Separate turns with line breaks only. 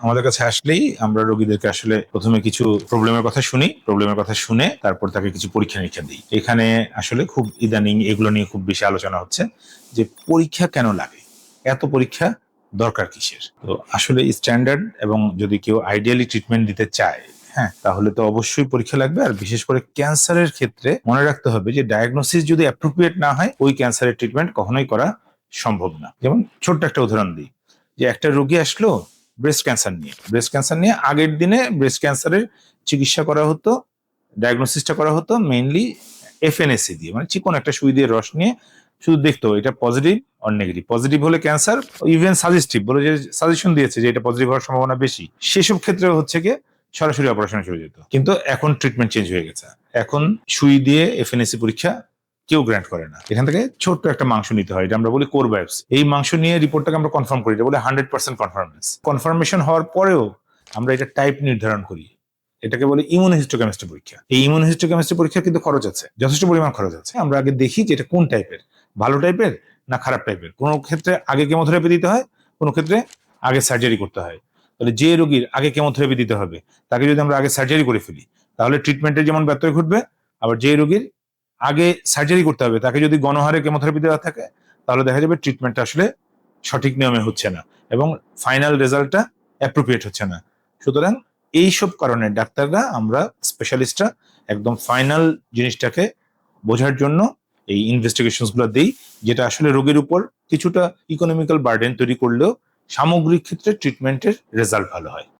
আমাদের কাছে আসলেই আমরা রোগীদেরকে আসলে প্রথমে কিছু প্রবলেমের কথা শুনি, প্রবলেমের কথা শুনে তারপর তাকে কিছু পরীক্ষা নিরীক্ষা দিই। এখানে আসলে খুব ইদানিং এগুলো নিয়ে খুব বেশি আলোচনা হচ্ছে যে পরীক্ষা কেন লাগে? এত পরীক্ষা দরকার কিসের? তো আসলে স্ট্যান্ডার্ড এবং যদি কেউ আইডিয়ালি ট্রিটমেন্ট দিতে চায় হ্যাঁ তাহলে তো অবশ্যই পরীক্ষা লাগবে। আর বিশেষ করে ক্যান্সারের ক্ষেত্রে মনে রাখতে হবে যে ডায়াগনোসিস যদি অ্যাপ্রোপ্রিয়েট না হয়, ওই ক্যান্সারের ট্রিটমেন্ট কখনোই করা সম্ভব না। যেমন ছোট্ট একটা উদাহরণ দিই, যে একটা রোগী আসলো ব্রেস্ট ক্যান্সার নিয়ে। ব্রেস্ট ক্যান্সার নিয়ে আগের দিনে ব্রেস্ট ক্যান্সারের চিকিৎসা করা হতো ডায়াগনোসিসটা করা হতো মেইনলি এফএনএসি দিয়ে মানে চিকন একটা সুই দিয়ে রস নিয়ে শুধু দেখতো এটা পজিটিভ অর নেগেটিভ পজিটিভ হলে ক্যান্সার ইভেন সাজেস্টিভ বলে যে সাজেশন দিয়েছে যে এটা পজিটিভ হওয়ার সম্ভাবনা বেশি। সেসব ক্ষেত্রে হচ্ছে কি সরাসরি অপারেশনে চলে যেত। কিন্তু এখন ট্রিটমেন্ট চেঞ্জ হয়ে গেছে। এখন সুই দিয়ে এফএনএসি পরীক্ষা কেউ গ্র্যান্ট করে না। এখান থেকে ছোট্ট একটা মাংস নিতে হয়, এটা আমরা বলি কোর বায়োপসি এই মাংস নিয়ে রিপোর্টটাকে আমরা কনফার্ম করি, এটা বলে হান্ড্রেড পার্সেন্ট কনফার্মেন্স কনফার্মেশন হওয়ার পরেও আমরা এটা টাইপ নির্ধারণ করি। এটাকে বলে ইমিউনোহিস্টোকেমিস্ট্রি পরীক্ষা। এই ইমিউনোহিস্টোকেমিস্ট্রি পরীক্ষা কিন্তু খরচ আছে, যথেষ্ট পরিমাণ খরচ আছে। আমরা আগে দেখি যে এটা কোন টাইপের ভালো টাইপের না খারাপ টাইপের কোনো ক্ষেত্রে আগে কেমোথেরাপি দিতে হয়, কোনো ক্ষেত্রে আগে সার্জারি করতে হয়। তাহলে যে রোগীর আগে কেমোথেরাপি দিতে হবে, তাকে যদি আমরা আগে সার্জারি করে ফেলি, তাহলে ট্রিটমেন্টের যেমন ব্যত্যয় ঘটবে, আবার যে রোগীর আগে সার্জারি করতে হবে। তাকে যদি গণহারে কেমোথেরাপি দেওয়া থাকে, তাহলে দেখা যাবে ট্রিটমেন্টটা আসলে সঠিক নিয়মে হচ্ছে না এবং ফাইনাল রেজাল্টটা অ্যাপ্রোপ্রিয়েট হচ্ছে না। সুতরাং এইসব কারণে ডাক্তাররা আমরা স্পেশালিস্টরা একদম ফাইনাল জিনিসটাকে বোঝার জন্য এই ইনভেস্টিগেশনসগুলো দিই, যেটা আসলে রোগীর উপর কিছুটা ইকোনমিক্যাল বার্ডেন তৈরি করলেও সামগ্রিক ক্ষেত্রে ট্রিটমেন্টের রেজাল্ট ভালো হয়।